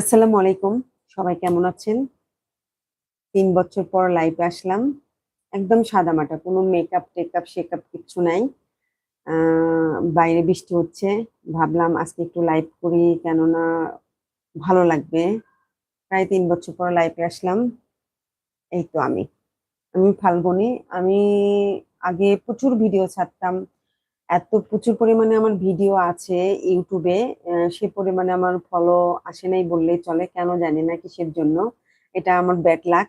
আসসালামু আলাইকুম। সবাই কেমন আছেন? তিন বছর পর লাইভে আসলাম। একদম সাদামাটা, কোনো মেকআপ টেকআপ শেকআপ কিচ্ছু নাই। বাইরে বৃষ্টি হচ্ছে। ভাবলাম আজকে একটু লাইভ করি, কেননা ভালো লাগবে। প্রায় তিন বছর পর লাইভে আসলাম। এই তো আমি। আমি ফাল্গুনি। আমি আগে প্রচুর ভিডিও ছাড়তাম। এত প্রচুর পরিমাণে আমার ভিডিও আছে ইউটিউবে সে পরিমাণে আমার ফলো আসে নাই বললেই চলে, কেন জানি না কিসের জন্য। এটা আমার ব্যাড লাক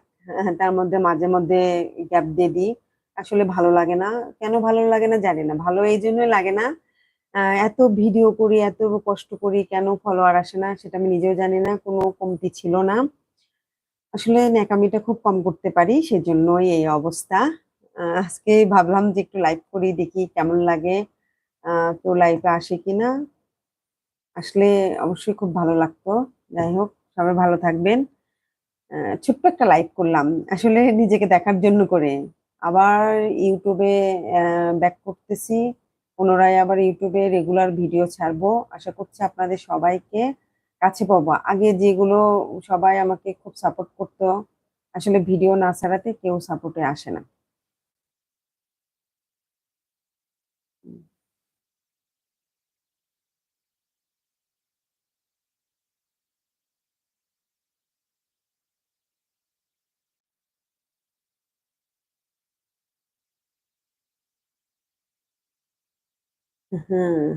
তার মধ্যে মাঝে মধ্যে গ্যাপ দিয়ে দিই। আসলে ভালো লাগে না, কেন ভালো লাগে না জানি না, ভালো এই জন্যই লাগে না। এত ভিডিও করি, এত কষ্ট করি, কেন ফলোয়ার আসে না সেটা আমি নিজেও জানি না, কোনো কমতি ছিল না। আসলে ন্যাকামিটা খুব কম করতে পারি, সেজন্যই এই অবস্থা। আজকে ভাবলাম যে একটু লাইভ করি, দেখি কেমন লাগে। কেউ লাইভে আসে কিনা? আসলে অবশ্যই খুব ভালো লাগতো। যাই হোক, সবাই ভালো থাকবেন। ছোট্ট একটা লাইভ করলাম, আসলে নিজেকে দেখার জন্য করে। আবার ইউটিউবে ব্যাক করতেছি। পুনরায় আবার ইউটিউবে রেগুলার ভিডিও ছাড়বো। আশা করছি আপনাদের সবাইকে কাছে পাবো। আগে যেগুলো সবাই আমাকে খুব সাপোর্ট করতো, আসলে ভিডিও না ছাড়াতে কেউ সাপোর্টে আসে না। হুম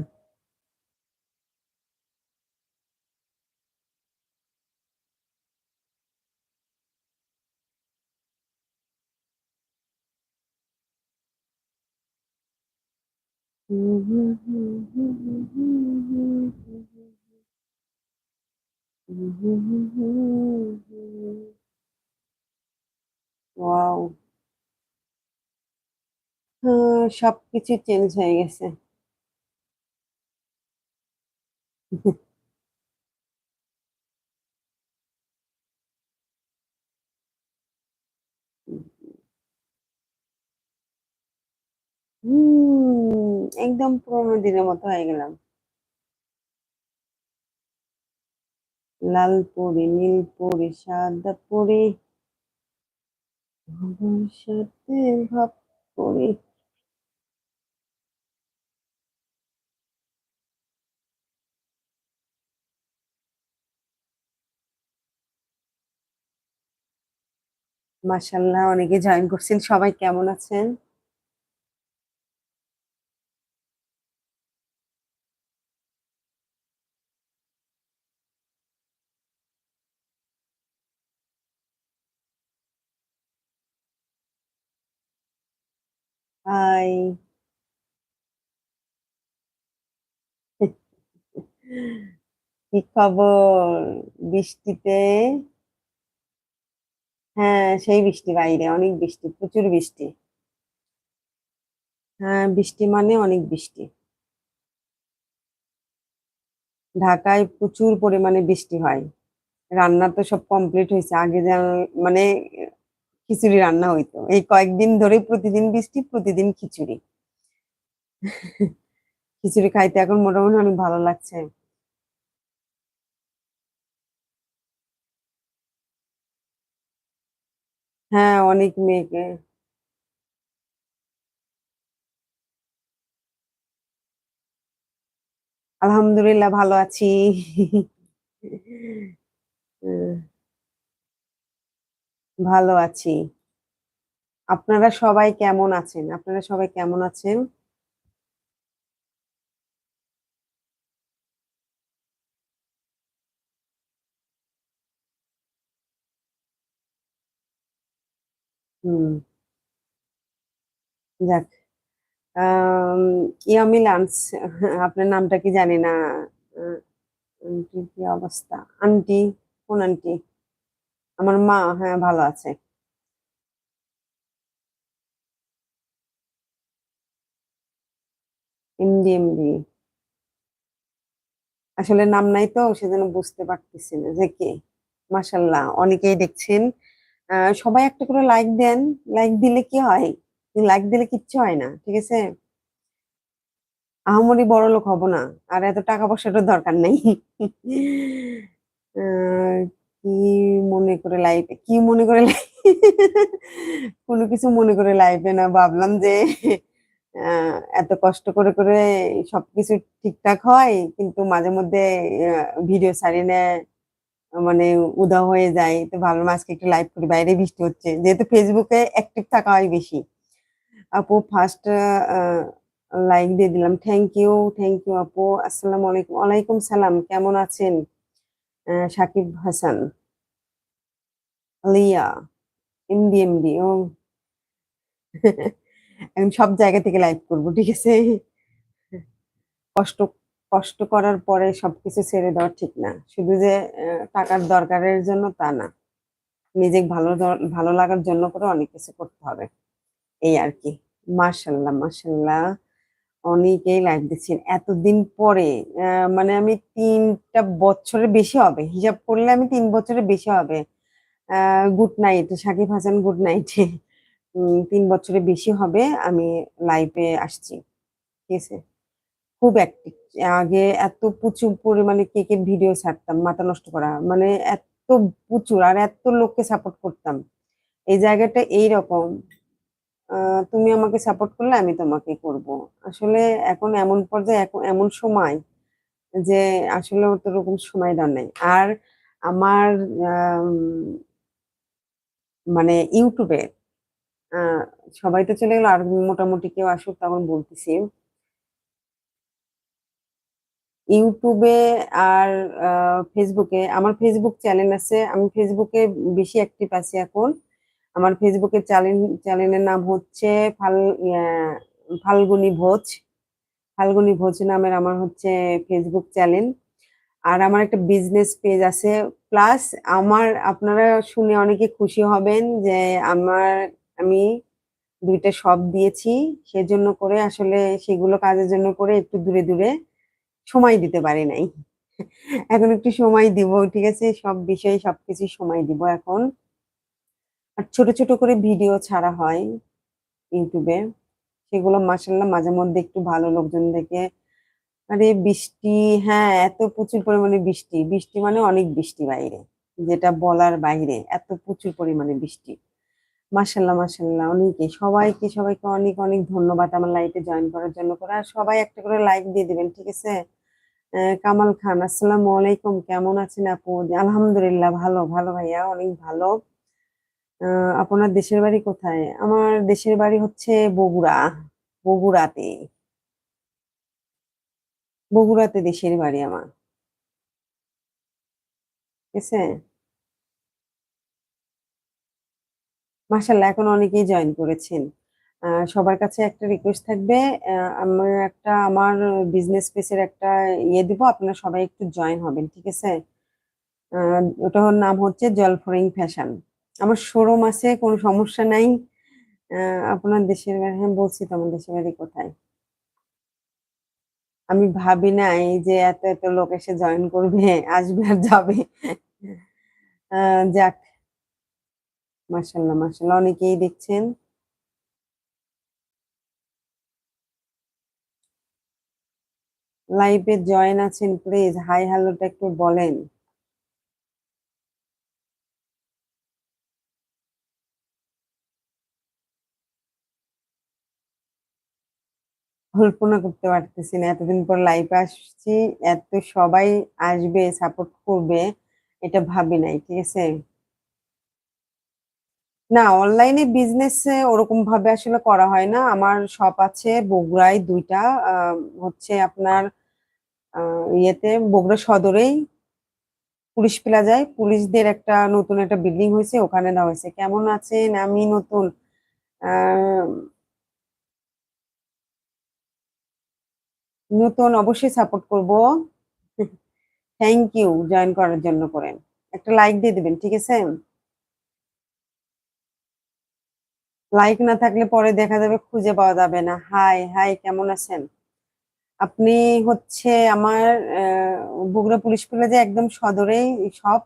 ওয়াও সবকিছু চেঞ্জ হয়ে গেছে। হুম, একদম পুরোনো দিনের মতো হয়ে গেলাম। লাল পরি নীল পরি সাদা পরি ভবিষ্যতে ভাব পরি মাশাল্লাহ অনেকে জয়েন করছেন। সবাই কেমন আছেন? কি খবর? বৃষ্টিতে? হ্যাঁ সেই বৃষ্টি বাইরে, অনেক বৃষ্টি, প্রচুর বৃষ্টি। হ্যাঁ বৃষ্টি মানে অনেক বৃষ্টি। ঢাকায় প্রচুর পরিমাণে বৃষ্টি হয়। রান্না তো সব কমপ্লিট হয়েছে। আগে মানে খিচুড়ি রান্না হইতো। এই কয়েকদিন ধরে প্রতিদিন বৃষ্টি, প্রতিদিন খিচুড়ি। খিচুড়ি খাইতে এখন মোটামুটি অনেক ভালো লাগছে। হ্যাঁ অনেক মেয়েকে। আলহামদুলিল্লাহ ভালো আছি। উম, ভালো আছি। আপনারা সবাই কেমন আছেন? আপনারা সবাই কেমন আছেন? হুম। যাক ইয়ামিল আনস আপনার নামটা কি জানি না কি অবস্থা? আন্টি, কোন আন্টি? আমার মা হ্যাঁ ভালো আছে। এমডি। আসলে নাম নাই তো, সেজন্য বুঝতে পারতেছি না যে কে। মাশাল্লাহ, অনেকেই দেখছেন সবাই একটা করে লাইক দেন। লাইক দিলে কি হয়? লাইক দিলে কিচ্ছু হয় না, ঠিক আছে? আহামরি বড় লোক হব না, আর এত টাকা পয়সাটার দরকার নেই। কি মনে করে লাইফে কি মনে করে কোনো কিছু মনে করে লাইফে না, ভাবলাম যে এত কষ্ট করে করে সবকিছু ঠিকঠাক হয়, কিন্তু মাঝে মধ্যে ভিডিও ছাড়ি না মানে উধাও হয়ে যায়, তো ভাবলাম আজকে একটু লাইভ করি, বাইরে বৃষ্টি হচ্ছে। যেহেতু ফেসবুকে অ্যাক্টিভ থাকা হয় বেশি। আপু ফার্স্ট লাইক দিয়ে দিলাম। থ্যাংক ইউ থ্যাংক ইউ আপু। আসসালামু আলাইকুম। ওয়ালাইকুম সালাম। কেমন আছেন? সাকিব হাসান। লিয়া। এমডি এমডি ও। এখন সব জায়গা থেকে লাইভ করব, ঠিক আছে? কষ্ট কষ্ট করার পরে সবকিছু ছেড়ে দেওয়া ঠিক না। শুধু যে টাকার দরকারের জন্য তা না। নিজে ভালো ভালো লাগার জন্য করে অনেক কিছু করতে হবে। এই আর কি। মার্শাল্লাহ মার্শাল্লাহ অনেকেই লাইভ দিচ্ছেন। এতদিন পরে মানে আমি তিনটা বছরের বেশি হবে। হিসাব করলে আমি তিন বছরের বেশি হবে। Good night Shakib Hasan good night তিন বছরের বেশি হবে আমি লাইভে আসছি। ঠিক আছে? খুব অ্যাক্টিভ আগে এত প্রচুর পরিমাণে কে কে ভিডিও ছাড়তাম মাথা নষ্ট করা মানে এত প্রচুর আর এত লোককে সাপোর্ট করতাম। এই জায়গাটা এইরকম। আহ, তুমি আমাকে সাপোর্ট করলে আমি তোমাকে করব। আসলে এখন এমন পর্যায়ে এখন এমন সময় যে আসলে তো ওরকম সময় দেওয়ার নেই। আর আমার আম, মানে ইউটিউবে সবাই তো চলে গেলো আর মোটামুটি কেউ আসুক তখন বলতেছি। ইউটিউবে আর ফেসবুকে। আমার ফেসবুক চ্যানেল আছে। আমি ফেসবুকে বেশি অ্যাক্টিভ আছি এখন। আমার ফেসবুকের চ্যানেল, চ্যানেলের নাম হচ্ছে ফাল ফাল্গুনী ভোজ। ফাল্গুনী ভোজ নামের আমার হচ্ছে ফেসবুক চ্যানেল। আর আমার একটা বিজনেস পেজ আছে। প্লাস আমার আপনারা শুনে অনেকে খুশি হবেন যে আমার, আমি দুইটা শপ দিয়েছি। সেজন্য করে আসলে সেগুলো কাজের জন্য করে একটু দূরে দূরে সময় দিতে পারি নাই। এখন একটু সময় দিব, ঠিক আছে? সব বিষয়ে সবকিছু সময় দিব এখন। আর ছোট ছোট করে ভিডিও ছাড়া হয় ইউটিউবে। সেগুলো মাসাল্লাহ মাঝে মধ্যে একটু ভালো লোকজন দেখে। আরে বৃষ্টি হ্যাঁ এত প্রচুর পরিমাণে বৃষ্টি। বৃষ্টি মানে অনেক বৃষ্টি বাইরে, যেটা বলার বাইরে। এত প্রচুর পরিমাণে বৃষ্টি। মাসাল্লাহ মাসাল্লাহ অনেকে। সবাইকে সবাইকে অনেক অনেক ধন্যবাদ আমার লাইভে জয়েন করার জন্য করে। আর সবাই একটা করে লাইক দিয়ে দিবেন, ঠিক আছে? কামাল খান, আসসালামু আলাইকুম। কেমন আছেন আপু? আলহামদুলিল্লাহ, ভালো ভালো ভাইয়া, অনেক ভালো। আপনার দেশের বাড়ি কোথায়? আমার দেশের বাড়ি হচ্ছে বগুড়া, বগুড়াতে। বগুড়াতে দেশের বাড়ি আমার। ঠিক আছে? মাশাল্লাহ এখন অনেকেই জয়েন করেছেন। সবার কাছে একটা রিকোয়েস্ট থাকবে। আমার একটা, আমার বিজনেস পেজের একটা ইয়ে দিব, আপনারা সবাই একটু জয়েন হবেন, ঠিক আছে? ওটার নাম হচ্ছে জলফরিং ফ্যাশন আমার শোরুম আছে, কোনো সমস্যা নাই। আপনার দেশের বাড়ি হ্যাঁ বলছি তো, আমার দেশের বাড়ি কোথায়? আমি ভাবি নাই যে এত এত লোক এসে জয়েন করবে, আসবে আর যাবে। যাক। মাশাল্লাহ মাশাল্লাহ, অনেকেই দেখছেন। লাইভে জয়েন আছেন প্লিজ হাই হ্যালোটা একটু বলেন। কল্পনা করতে পারতেছি না, এতদিন পর লাইভে আসছি, এত সবাই আসবে সাপোর্ট করবে, এটা ভাবি নাই, ঠিক আছে? না অনলাইনে বিজনেস ওরকম ভাবে আসলে করা হয় না। আমার শপ আছে বগুড়ায় দুইটা হচ্ছে আপনার ইয়েতে বগুড়া সদরেই পুলিশ প্লাজায়। পুলিশদের একটা নতুন একটা বিল্ডিং হয়েছে, ওখানে দেওয়া হয়েছে। কেমন আছেন? আমি নতুন। নতুন অবশ্যই সাপোর্ট করব। থ্যাংক ইউ জয়েন করার জন্য করেন। একটা লাইক দিয়ে দেবেন, ঠিক আছে? লাইক না থাকলে পরে দেখা যাবে খুঁজে পাওয়া যাবে না। হাই হাই কেমন আছেন? আপনি হচ্ছে আমার বগুড়া পুলিশ প্লাজা একদম সদরেই সব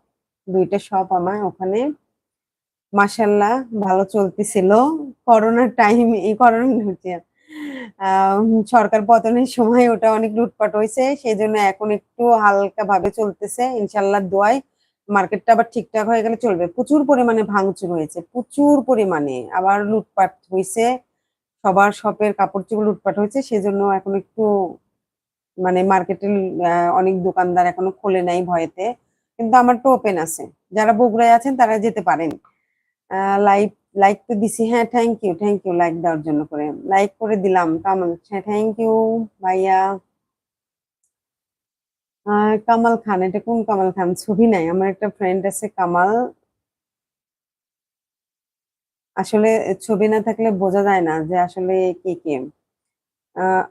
দুইটা শপ আমার ওখানে। মাসাল্লাহ ভালো চলতেছিল। করোনার টাইম এই করোনা হচ্ছে। সরকার পতনের সময় ওটা অনেক লুটপাট হয়েছে সেই জন্য এখন একটু হালকা ভাবে চলতেছে। ইনশাল্লাহ দোয়ায় মার্কেটটা আবার ঠিকঠাক হয়ে গেলে চলবে। প্রচুর পরিমাণে ভাঙচুর হয়েছে, প্রচুর পরিমাণে। আবার লুটপাট হয়েছে, সবার শপের কাপড় চোপড় লুটপাট হয়েছে, সেজন্য এখন একটু মানে মার্কেটের অনেক দোকানদার এখনও খোলে নাই ভয়েতে। কিন্তু আমার তো ওপেন আছে। যারা বগুড়ায় আছেন, তারা যেতে পারেন। লাইভ লাইক তো দিছি। হ্যাঁ thank you thank you like দেওয়ার জন্য করে। লাইক করে দিলাম। কামাল হ্যাঁ থ্যাংক ইউ ভাইয়া। কামাল খান, এটা কোন কামাল খান? ছবি নাই, আমার একটা ফ্রেন্ড আছে কামাল। আসলে ছবি না থাকলে বোঝা যায় না যে আসলে কে কে।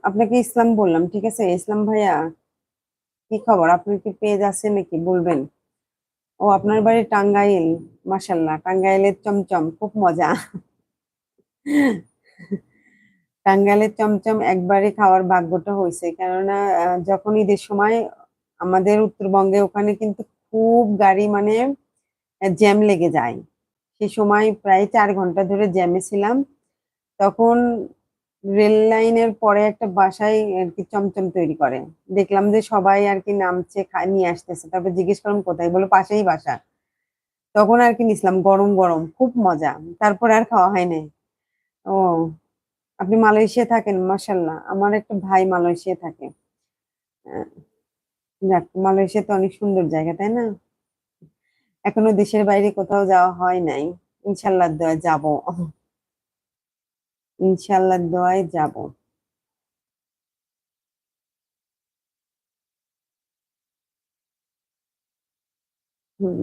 আপনাকে ইসলাম বললাম, ঠিক আছে? ইসলাম ভাইয়া, কি খবর? আপনার কি পেজ আছে নাকি? বলবেন। ও, আপনার বাড়ি টাঙ্গাইল মাসাল্লাহ টাঙ্গাইলের চমচম, খুব মজা। টাঙ্গাইলের চমচম একবারে খাওয়ার ভাগ্যটা হয়েছে, কেননা যখন ঈদের সময় আমাদের উত্তরবঙ্গে ওখানে কিন্তু খুব গাড়ি মানে জ্যাম লেগে যায়। সে সময় প্রায় চার ঘণ্টা ধরে জ্যামে ছিলাম। তখন রেল লাইনের পরে একটা বাসায় আর কি চমচম তৈরি করে। দেখলাম যে সবাই আর কি নামছে নিয়ে আসতেছে। তারপর জিজ্ঞেস করলাম, কোথায়? বলো, পাশেই বাসা। তখন আর কি নিছিলাম গরম গরম, খুব মজা। তারপরে আর খাওয়া হয় নাই। ও, আপনি মালয়েশিয়া থাকেন? মাসাল্লাহ আমার একটা ভাই মালয়েশিয়া থাকে। মালয়েশিয়া তো অনেক সুন্দর জায়গা, তাই না? এখনও দেশের বাইরে কোথাও যাওয়া হয় নাই। ইনশাল্লাহ দোয়া যাব। ইনশাল্লাহ দোয়ায় যাব। হুম।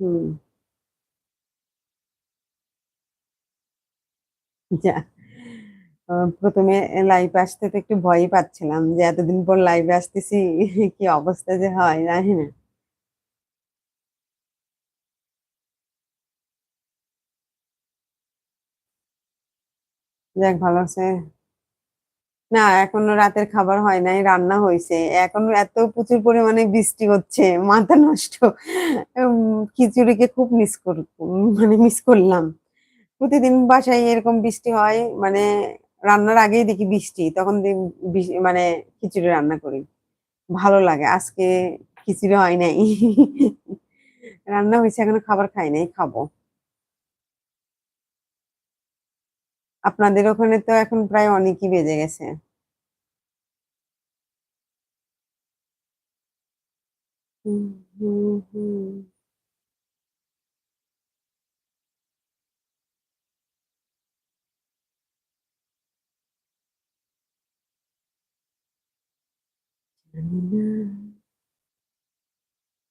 হুম। যা প্রথমে লাইভ আসতে তো একটু ভয়ই পাচ্ছিলাম যে এতদিন পর লাইভে আসতেছি, কি অবস্থা যে হয়, জানি না। যাক, ভালো আছে। না, এখনও রাতের খাবার হয় নাই, রান্না হয়েছে এখন এত প্রচুর পরিমাণে বৃষ্টি হচ্ছে, মাথা নষ্ট। খিচুড়িকে খুব মিস কর মানে মিস করলাম। প্রতিদিন বাসায় এরকম বৃষ্টি হয় মানে রান্নার আগেই দেখি বৃষ্টি, তখন মানে খিচুড়ি রান্না করি। ভালো লাগে, আজকে খিচুড়ি হয় নাই। রান্না হয়েছে এখনও খাবার খাই নাই, খাব। আপনাদের ওখানে তো এখন প্রায় অনেকই বেজে গেছে।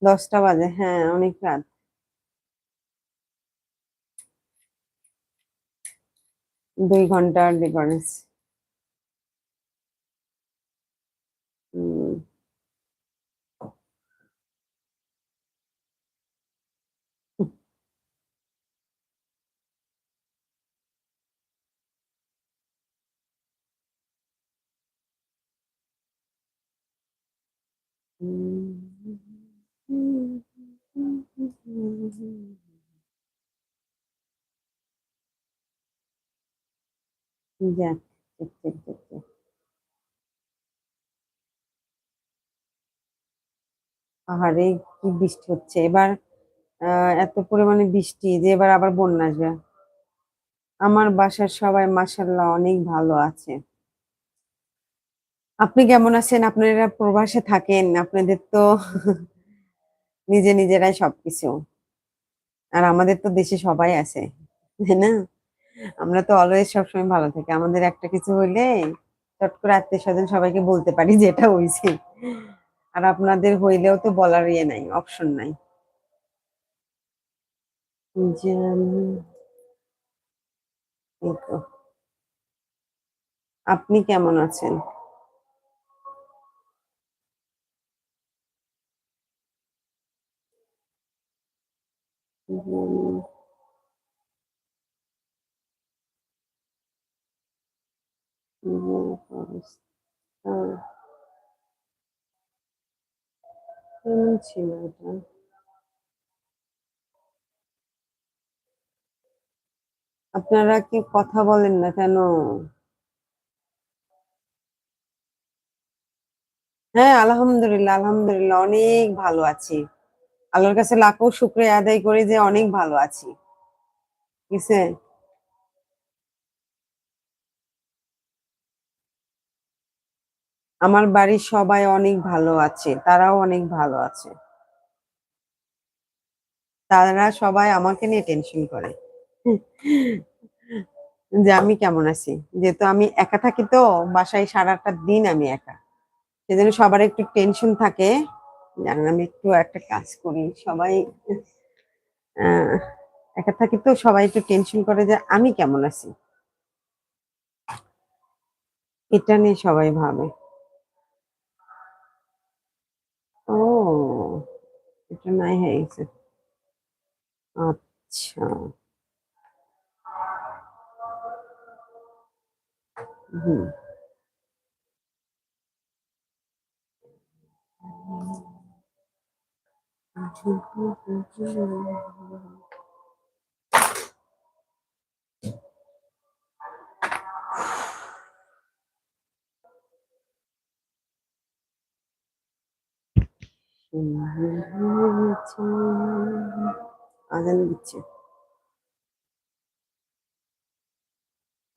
দশটা বাজে হ্যাঁ অনেক রাত। দুই ঘন্টার ডিফারেন্স পাহাড়ে কি বৃষ্টি হচ্ছে? এবার এত পরিমাণে বৃষ্টি যে এবার আবার বন্যা আসবে। আমার বাসার সবাই মাসাল্লাহ অনেক ভালো আছে। আপনি কেমন আছেন? আপনারা প্রবাসে থাকেন, আপনাদের তো নিজে নিজেরাই সবকিছু। আর আমাদের তো দেশে সবাই আছে, তাই না? আমরা তো অলওয়েজ সবসময় ভালো থাকি। আমাদের একটা কিছু হইলে চট করে আত্মীয় স্বজন সবাইকে বলতে পারি যেটা হয়েছে আর আপনাদের হইলেও তো বলার ইয়ে নাই অপশন নাই। আপনি কেমন আছেন? ছিল এটা আপনারা কি কথা বলেন না কেন? হ্যাঁ আলহামদুলিল্লাহ আলহামদুলিল্লাহ, অনেক ভালো আছি। আল্লাহর কাছে লাখো শুক্রিয়া আদায় করি যে অনেক ভালো আছি। ঠিক আছে আমার বাড়ির সবাই অনেক ভালো আছে, তারাও অনেক ভালো আছে। তারা সবাই আমাকে নিয়ে টেনশন করে। যে আমি কেমন আছি? যেহেতু আমি একা থাকি তো, বাসায় সারাটা দিন আমি একা। সেজন্য সবার একটু টেনশন থাকে। জানেন, আমি একটু একটা কাজ করি, সবাই একা থাকি তো সবাই একটু টেনশন করে যে আমি কেমন আছি? এটা নিয়ে সবাই ভাবে। ও এটা নাই হয়ে গেছে আচ্ছা হুম আজান দিচ্ছে।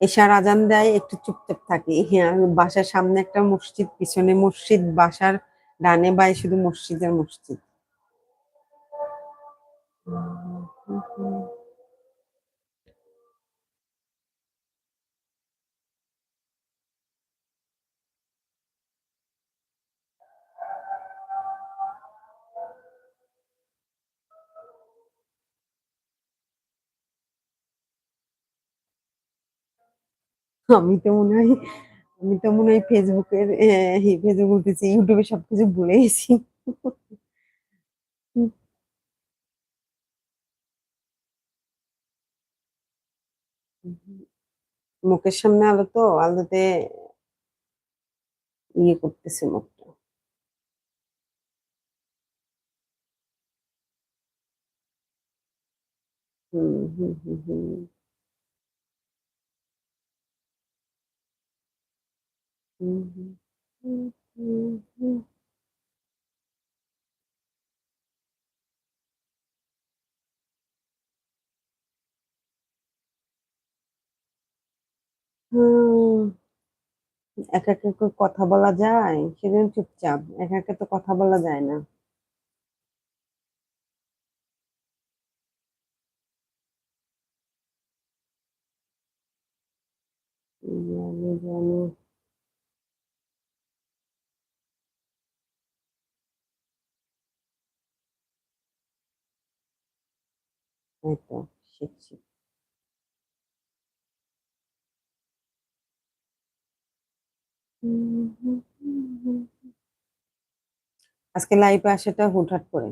এশার আজান দেয়, একটু চুপচাপ থাকে। হ্যাঁ বাসার সামনে একটা মসজিদ, পিছনে মসজিদ, বাসার ডানে বাই শুধু মসজিদের মসজিদ। আমি তো মনে হয়, আমি তো মনে হয় ফেসবুকের ফেসবুক বলতেছি, ইউটিউবে সবকিছু ভুলে গেছি। মুখের সামনে আলো তো, আলোতে ইয়ে করতেছে মুখটা। হুম হুম হুম হুম হুম হুম হুম হুম হুম হুম একা একা কথা বলা যায়? সেদিন চুপচাপ একা একা তো কথা বলা যায় না। এই তো শিখছি। আজকে লাইভে আসাটা হুটহাট করে।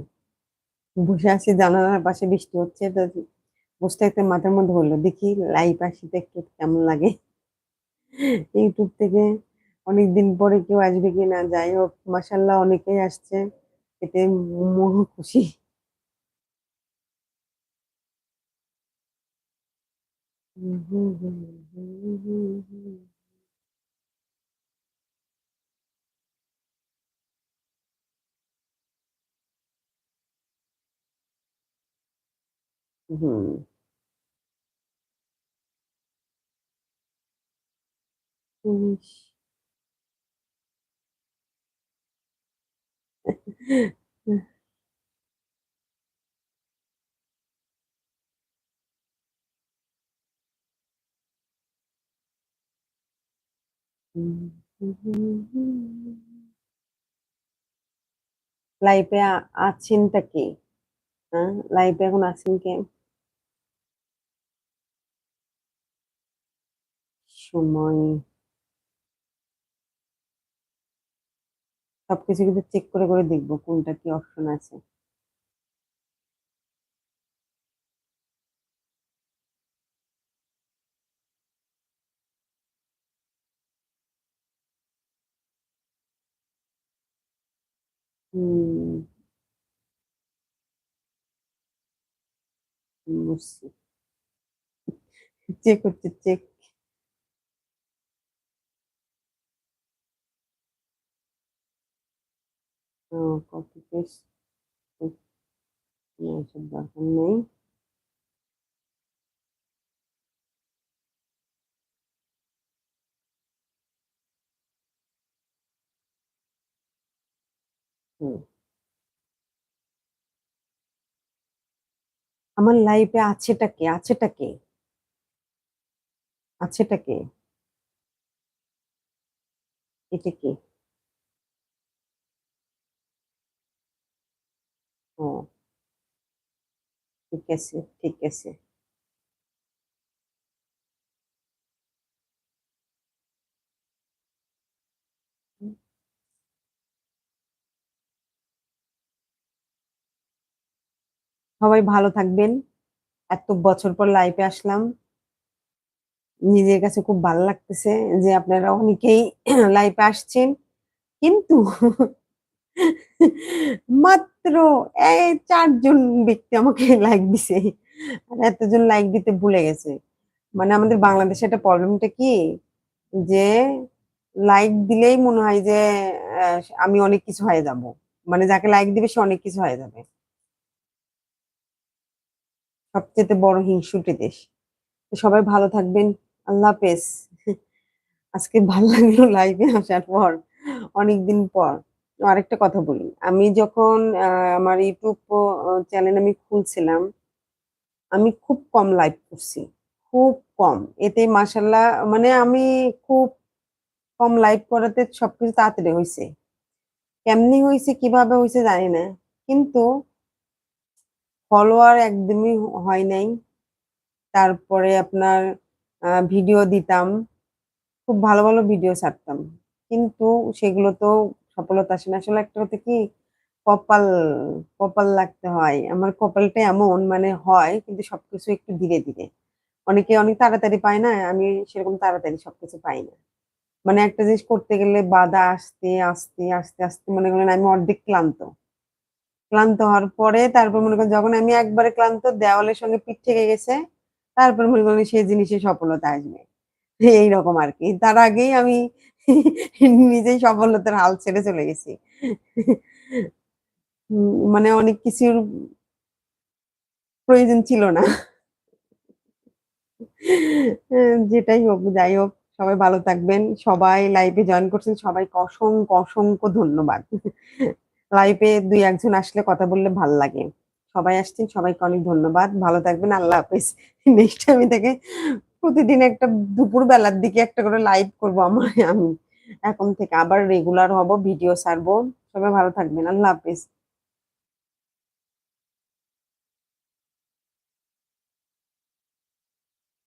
বসে আছি, জানালার পাশে বৃষ্টি হচ্ছে, তো বসতে একটা মাথার মধ্যে হলো, দেখি লাইভ আসিতে একটু কেমন লাগে। ইউটিউব থেকে অনেক দিন পরে কেউ আসবে কি না যাই হোক মাসাল্লাহ অনেকেই আসছে, এতে মন খুশি। Mhm. Mhm. লাইফে আছেনটা কে হ্যাঁ লাইফে এখন আছেন কে সময় সবকিছু কিন্তু চেক করে করে দেখব কোনটা কি অপশন আছে musun? Тихо, тихо. Então, copy paste. Me ajudar também. Hum. আমার লাইফে আছেটা কে? আছেটা কে? আছেটা কে? এটা কে? ও, ঠিক আছে ঠিক আছে। সবাই ভালো থাকবেন। এত বছর পর লাইফে আসলাম। নিজের কাছে খুব ভালো লাগতেছে যে আপনারা অনেকেই লাইফে আসছেন। কিন্তু মাত্র এই চারজন ব্যক্তি আমাকে লাইক দিছে। আর এতজন লাইক দিতে ভুলে গেছে। মানে আমাদের বাংলাদেশে একটা প্রবলেমটা কি? যে লাইক দিলেই মনে হয় যে আমি অনেক কিছু হয়ে যাব। মানে যাকে লাইক দিবে সে অনেক কিছু হয়ে যাবে। সবচেয়ে বড় হিংসুটে দেশ। সবাই ভালো থাকবেন। আল্লাহ হাফেজ। আজকে ভালো লাগল লাইভে আসার পর, অনেকদিন পর। আরেকটা কথা বলি। আমি যখন আমার ইউটিউব চ্যানেল আমি খুলছিলাম, আমি খুব কম লাইভ করছি। খুব কম। এতে মাসাল্লাহ মানে আমি খুব কম লাইভ করাতে সবকিছু তাড়াতাড়ি হয়েছে কেমনি হয়েছে কীভাবে হয়েছে জানি না। কিন্তু ফলোয়ার একদমই হয় নাই। তারপরে আপনার ভিডিও দিতাম। খুব ভালো ভালো ভিডিও ছাড়তাম। কিন্তু সেগুলো তো সফলতা আসে না। আসলে একটা কথা কি, কপাল কপাল লাগতে হয়। আমার কপালটা এমন মানে হয়, কিন্তু সবকিছু একটু ধীরে ধীরে। অনেকে অনেক তাড়াতাড়ি পায় না, আমি সেরকম তাড়াতাড়ি সবকিছু পাই না। মানে একটা জিনিস করতে গেলে বাধা আসতে আসতে, আস্তে আস্তে মনে করেন আমি অর্ধেক ক্লান্ত। ক্লান্ত হওয়ার পরে তারপর মনে করেন যখন আমি একবারে ক্লান্ত, দেওয়ালের সঙ্গে পিঠ থেকে গেছে, তারপর মনে করেন সেই জিনিসে সফলতা আসবে। এইরকম আর কি। তার আগেই আমি নিজেই সফলতার হাল ছেড়ে চলে গেছি। মানে অনেক কিছুর প্রয়োজন ছিল না। যেটাই হোক, যাই হোক, সবাই ভালো থাকবেন। সবাই লাইভে জয়েন করছেন। সবাইকে অসংখ্য অসংখ্য ধন্যবাদ। লাইভে দুই একজন আসলে কথা বললে ভালো লাগে। সবাই আসছেন, সবাইকে অনেক ধন্যবাদ। ভালো থাকবেন, আল্লাহ হাফেজ। নেক্সট আমি থেকে প্রতিদিন একটা দুপুর বেলার দিকে একটা করে লাইভ করব আমার, আমি। এখন থেকে আবার রেগুলার হব ভিডিও ছাড়বো। সবাই ভালো থাকবেন, আল্লাহ হাফেজ।